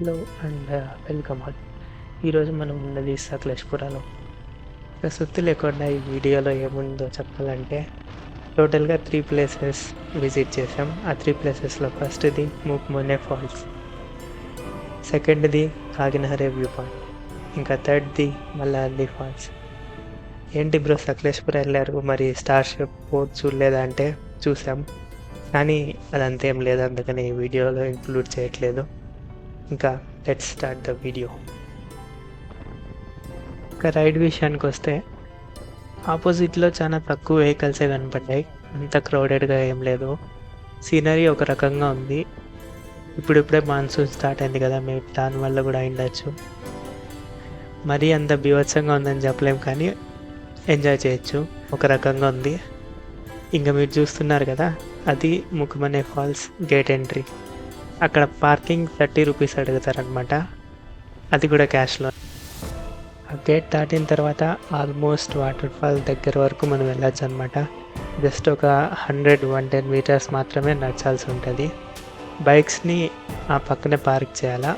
Hello and uh, welcome all. ఈరోజు మనం ఉన్నది సకలేష్పురాలో ఇక సుత్తి లేకుండా ఈ వీడియోలో ఏముందో చెప్పాలంటే టోటల్గా త్రీ ప్లేసెస్ విజిట్ చేసాం ఆ త్రీ ప్లేసెస్లో ఫస్ట్ది ముక్మోనే ఫాల్స్ సెకండ్ది కాకినహరే వ్యూ పాయింట్ ఇంకా థర్డ్ది మల్లాది ఫాల్స్ ఏంటి బ్రో సకలేశ్వర వెళ్ళారు మరి స్టార్ షిప్ పోర్ట్ చూడలేదా అంటే చూసాం. కానీ అదంతేం లేదు అందుకని ఈ వీడియోలో ఇంక్లూడ్ చేయట్లేదు. ఇంకా లెట్ స్టార్ట్ ద వీడియో ఇంకా రైడ్ విషయానికి వస్తే ఆపోజిట్లో చాలా తక్కువ వెహికల్సే కనపడ్డాయి. అంత క్రౌడెడ్గా ఏం లేదు. సీనరీ ఒక రకంగా ఉంది. ఇప్పుడిప్పుడే మాన్సూన్ స్టార్ట్ అయింది కదా మేము దానివల్ల కూడా అయిండొచ్చు. మరీ అంత బీభత్సంగా ఉందని చెప్పలేం కానీ ఎంజాయ్ చేయొచ్చు. ఒక రకంగా ఉంది. ఇంకా మీరు చూస్తున్నారు కదా అది ముఖమనే ఫాల్స్ గేట్ ఎంట్రీ అక్కడ పార్కింగ్ థర్టీ రూపీస్ అడుగుతారనమాట అది కూడా క్యాష్లో. ఆ గేట్ దాటిన తర్వాత ఆల్మోస్ట్ వాటర్ ఫాల్ దగ్గర వరకు మనం వెళ్ళొచ్చు అనమాట జస్ట్ ఒక హండ్రెడ్ వన్ టెన్ మీటర్స్ మాత్రమే నడచాల్సి ఉంటుంది. బైక్స్ని ఆ పక్కనే పార్క్ చేయాలా?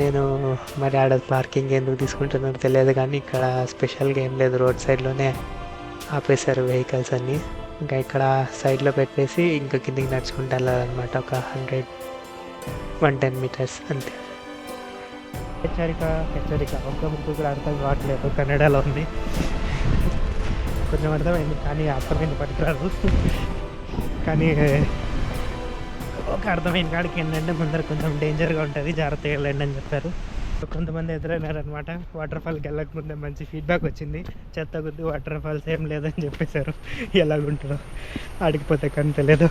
నేను మరి ఆడ పార్కింగ్ ఎందుకు తీసుకుంటున్నారో తెలియదు కానీ ఇక్కడ స్పెషల్గా ఏం లేదు రోడ్ సైడ్లోనే ఆపేశారు వెహికల్స్ అన్నీ. ఇంకా ఇక్కడ సైడ్లో పెట్టేసి ఇంకా కిందికి నడుచుకుంటూ వెళ్ళాలన్నమాట. ఒక హండ్రెడ్ వన్ టెన్ మీటర్స్ అంతే. హెచ్చరిక హెచ్చరిక. ఒక్క ముక్కు కూడా అర్థం కావట్లేదు కన్నడలో ఉంది. కొంచెం అర్థమైంది కానీ అర్థమైంది పట్టుకురాదు కానీ ఒక అర్థమైన కాడికి ఏంటంటే ముందర కొంచెం డేంజర్గా ఉంటుంది. జాగ్రత్తగా వెళ్ళండి అని చెప్పారు. కొంతమంది ఎదురైనారనమాట వాటర్ ఫాల్కి వెళ్ళకముందే మంచి ఫీడ్బ్యాక్ వచ్చింది. చెత్త కొద్ది వాటర్ ఫాల్స్ ఏం లేదని చెప్పేశారు. ఎలాగుంటుందో ఆడికిపోతే కానీ తెలియదు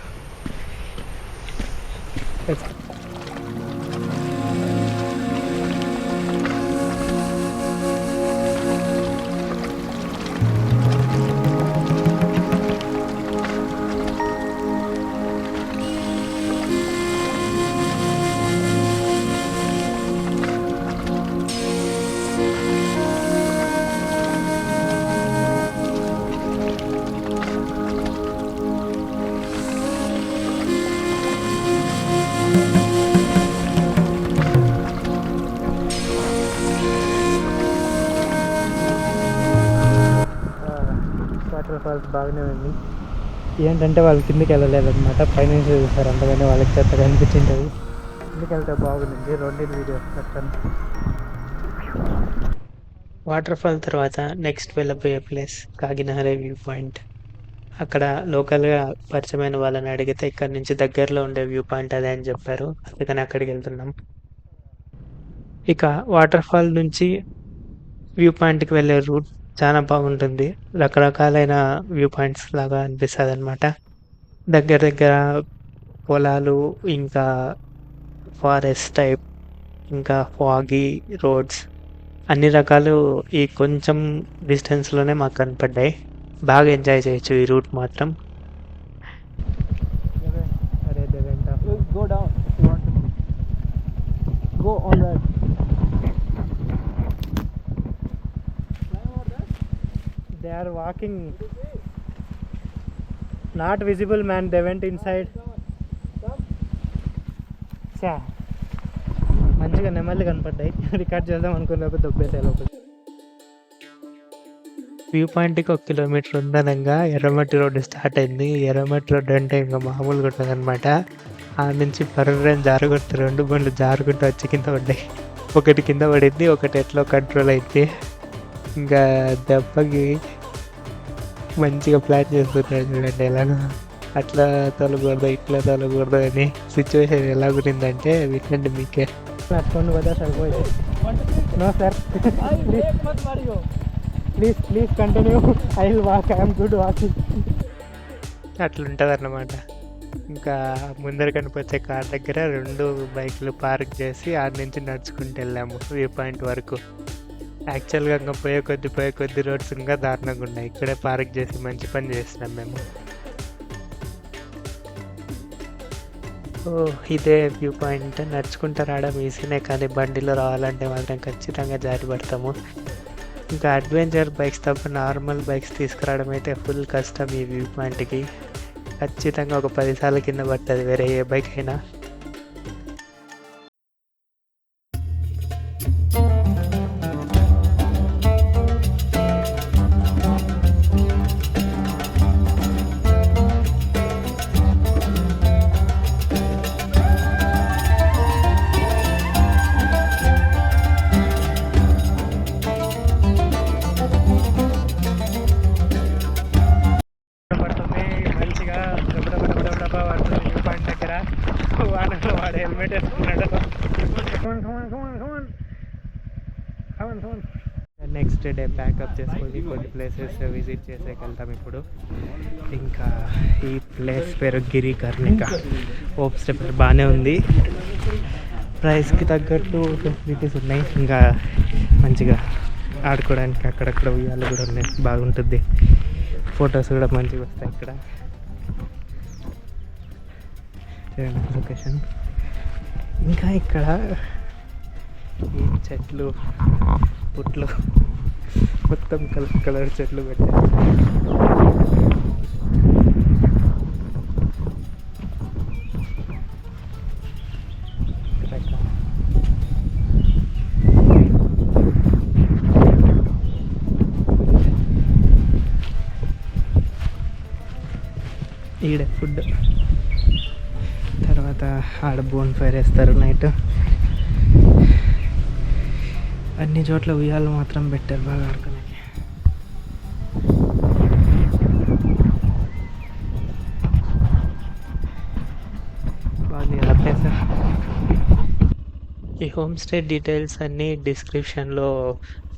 వాళ్ళకి బాగానే ఉంది. ఏంటంటే వాళ్ళు కిందికి వెళ్ళలేదన్నమాట. పైన చూసారు అంతగానే వాళ్ళకి చెత్తగా అనిపించింటుంది కిందికి వెళ్తే బాగుంది రెండింటి వీడియో చెప్తాను వాటర్ ఫాల్ తర్వాత నెక్స్ట్ వెళ్ళబోయే ప్లేస్ కాకినహరే వ్యూ పాయింట్. అక్కడ లోకల్గా పరిచయమైన వాళ్ళని అడిగితే ఇక్కడ నుంచి దగ్గరలో ఉండే వ్యూ పాయింట్ అదే అని చెప్పారు. అందుకని అక్కడికి వెళ్తున్నాం. ఇక వాటర్ ఫాల్ నుంచి వ్యూ పాయింట్కి వెళ్ళే రూట్ చాలా బాగుంటుంది. రకరకాలైన వ్యూ పాయింట్స్ లాగా అనిపిస్తుంది అనమాట దగ్గర దగ్గర పొలాలు ఇంకా ఫారెస్ట్ టైప్ ఇంకా ఫాగీ రోడ్స్ అన్ని రకాలు ఈ కొంచెం డిస్టెన్స్లోనే మాకు కనపడ్డాయి. బాగా ఎంజాయ్ చేయొచ్చు ఈ రూట్ మాత్రం. Are walking not visible man they went in చా మంచిగా నెమళ్ళు కనపడ్డాయి. రికార్డ్ చేద్దాం అనుకున్నప్పుడు దొబ్బేసే లోపల వ్యూ పాయింట్కి ఒక కిలోమీటర్ ఉందనంగా ఎర్రమట్టి రోడ్డు స్టార్ట్ అయింది. ఎర్రమట్టి రోడ్డు అంటే ఇంకా మామూలుగా ఉంటుంది అనమాట ఆ నుంచి పర్రెని జారుకుంటూ రెండు బండ్లు జారుకుంటూ వచ్చి కింద పడ్డాయి. ఒకటి కింద పడింది ఒకటి ఎట్లా కంట్రోల్ అయింది. ఇంకా దెబ్బకి మంచిగా ప్లాన్ చేస్తున్నాడు చూడండి ఎలాగో అట్లా తొలగూడదు ఇట్లా తొలగూడదు అని సిచ్యువేషన్ ఎలా గురిందంటే వినండి మీకే. అట్ಕೊಂಡು ಹೋದ ಸ್ವಲ್ಪ no sir please please continue I will walk I'm good walking అట్లుంటుందన్నమాట. ఇంకా ముందర కనిపించే కార్ దగ్గర రెండు బైక్లు పార్క్ చేసి ఆడ నుంచి నడుచుకుంటూ వెళ్ళాము వ్యూ పాయింట్ వరకు. యాక్చువల్గా ఇంకా పోయే కొద్ది పోయే కొద్ది రోడ్స్ ఇంకా దారుణంగా ఉన్నాయి. ఇక్కడే పార్క్ చేసి మంచి పని చేసినాం మేము. ఓ ఇదే వ్యూ పాయింట్ నడుచుకుంటూ రావడం ఈజీనే కానీ బండిలో రావాలంటే మాత్రం ఖచ్చితంగా జారి పడతాము. ఇంకా అడ్వెంచర్ బైక్స్ తప్ప నార్మల్ బైక్స్ తీసుకురావడం అయితే ఫుల్ కష్టం ఈ వ్యూ పాయింట్కి ఖచ్చితంగా ఒక పదిసార్ల కింద పడుతుంది. వేరే ఏ బైక్ అయినా. నెక్స్ట్ డే ప్యాకప్ చేసుకొని కొన్ని ప్లేసెస్ విజిట్ చేసేకి వెళ్తాం ఇప్పుడు. ఇంకా ఈ ప్లేస్ పేరు గిరి కర్ణిక హోప్ స్టెప్ బాగానే ఉంది ప్రైస్కి తగ్గట్టు ఫెసిలిటీస్ ఉన్నాయి. ఇంకా మంచిగా ఆడుకోవడానికి అక్కడక్కడ ఉయ్యాలు కూడా ఉన్నాయి. బాగుంటుంది. ఫొటోస్ కూడా మంచిగా వస్తాయి ఇక్కడ. లొకేషన్ ఇంకా ఇక్కడ ఈ చెట్లు పుట్లు. మొత్తం కలర్ కలర్ చెట్లు పెట్టారు. ఈడ ఫుడ్. తర్వాత ఆడ బోన్ ఫైర్ వేస్తారు నైట్. అన్ని చోట్ల ఉయ్యాలు మాత్రం పెట్టారు బాగా ఆడుకునే ఈ హోమ్ స్టే డీటెయిల్స్ అన్నీ డిస్క్రిప్షన్లో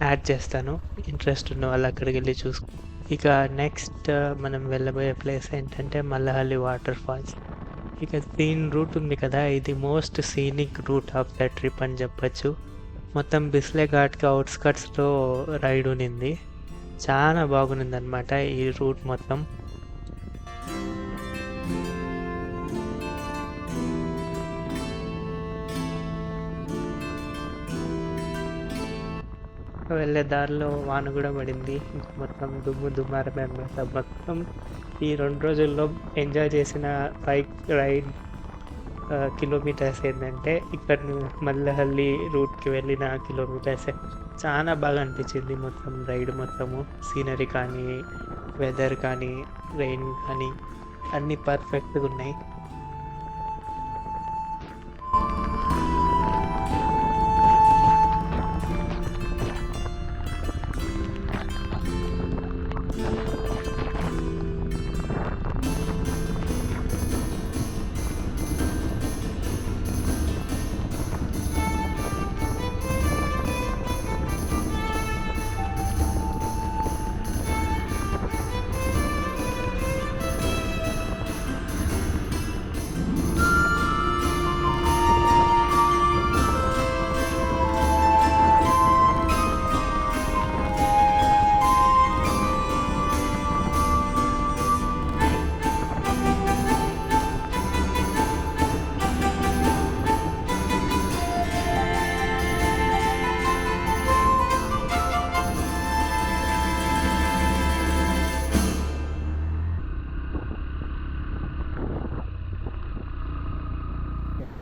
యాడ్ చేస్తాను. ఇంట్రెస్ట్ ఉన్న వాళ్ళు అక్కడికి వెళ్ళి చూసుకో. ఇక నెక్స్ట్ uh, మనం వెళ్ళబోయే ప్లేస్ ఏంటంటే మల్లహల్లి వాటర్ ఫాల్స్ ఇక సీన్ రూట్ ఉంది కదా ఇది most scenic route of the trip అని చెప్పచ్చు. మొత్తం బిస్లే ఘాట్కి అవుట్స్కట్స్లో రైడ్ ఉనింది చాలా బాగుంది అనమాట ఈ రూట్ మొత్తం. వెళ్ళే దారిలో వాన కూడా పడింది. మొత్తం దుమ్ము దుమ్మారమే అనమాట మొత్తం ఈ రెండు రోజుల్లో ఎంజాయ్ చేసిన బైక్ రైడ్ కిలోమీటర్స్ ఏంటంటే ఇక్కడ మల్లహల్లి రూట్కి వెళ్ళిన కిలోమీటర్స్ చాలా బాగా అనిపించింది మొత్తం రైడ్ మొత్తము. సీనరీ కానీ వెదర్ కానీ రెయిన్ కానీ అన్నీ పర్ఫెక్ట్గా ఉన్నాయి.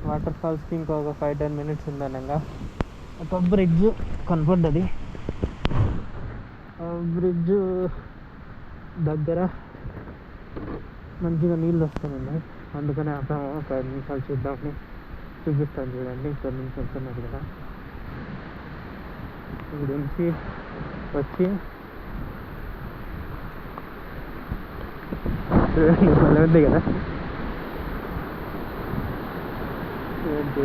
వాటర్ ఫాల్స్కి ఇంకొక ఫైవ్ టెన్ మినిట్స్ ఉందనగా. ఒక బ్రిడ్జ్ కనపడ్డది. బ్రిడ్జ్ దగ్గర మంచిగా నీళ్ళు వస్తున్నాయి. అందుకని ఆపాము ఒక ఐదు నిమిషాలు చూద్దామని చూపిస్తాను చూడండి. ఇక్కడ నుంచి వస్తున్నారు కదా. ఇక్కడ నుంచి వచ్చి చూడండి, ఉంది కదా. ఏంటి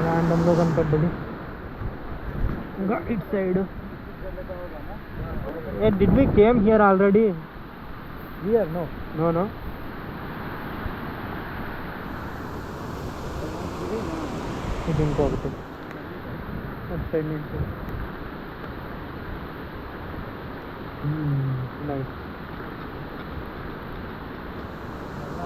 ర్యాండమ్గా కనపడ్డది ఇంకా it side A did we came here already Here, no. No no ఇది ఇంకొకటి అటు సైడ్ నుంచి నైస్